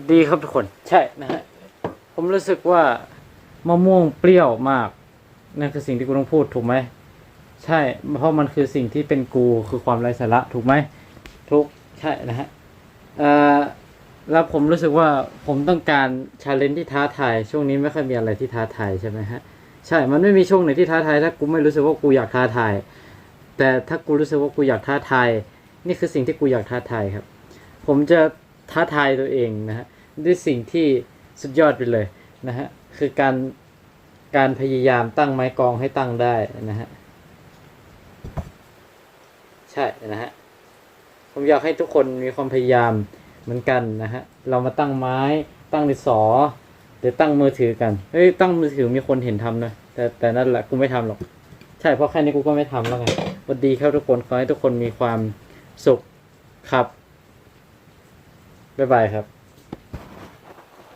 สวัสดีครับทุกคนใช่นะฮะผมรู้สึกว่ามะม่วงเปรี้ยวมากนั่นคือสิ่งที่กูต้องพูดถูกไหมใช่ เพราะมันคือสิ่งที่เป็นกูคือความไร้สาระถูกไหมถูกใช่นะฮะเอ่อแล้วผมรู้สึกว่าผมต้องการชาเลนจ์ที่ท้าทายช่วงนี้ไม่ค่อยมีอะไรที่ท้าทายใช่ไหมฮะใช่ มันไม่มีช่วงไหนที่ท้าทายถ้ากูไม่รู้สึกว่ากูอยากท้าทาย แต่ถ้ากูรู้สึกว่ากูอยากท้าทาย นี่คือสิ่งที่กูอยากท้าทายครับ ผมจะ ท้าทายตัวเองนะฮะด้วยสิ่งที่สุดยอดไปเลยนะฮะคือการการพยายามตั้งไม้กองให้ตั้งได้นะฮะใช่นะฮะผมอยากให้ทุกคนมีความพยายามเหมือนกันนะฮะเรามาตั้งไม้ตั้งดินสอหรือตั้งมือถือกันเฮ้ยตั้งมือถือมีคนเห็นทำนะแต่แต่นั่นแหละกูไม่ทำหรอก ใช่เพราะแค่นี้กูก็ไม่ทำแล้วไงสวัสดีครับทุกคนขอให้ทุกคนมีความสุขครับ บ๊ายบายครับ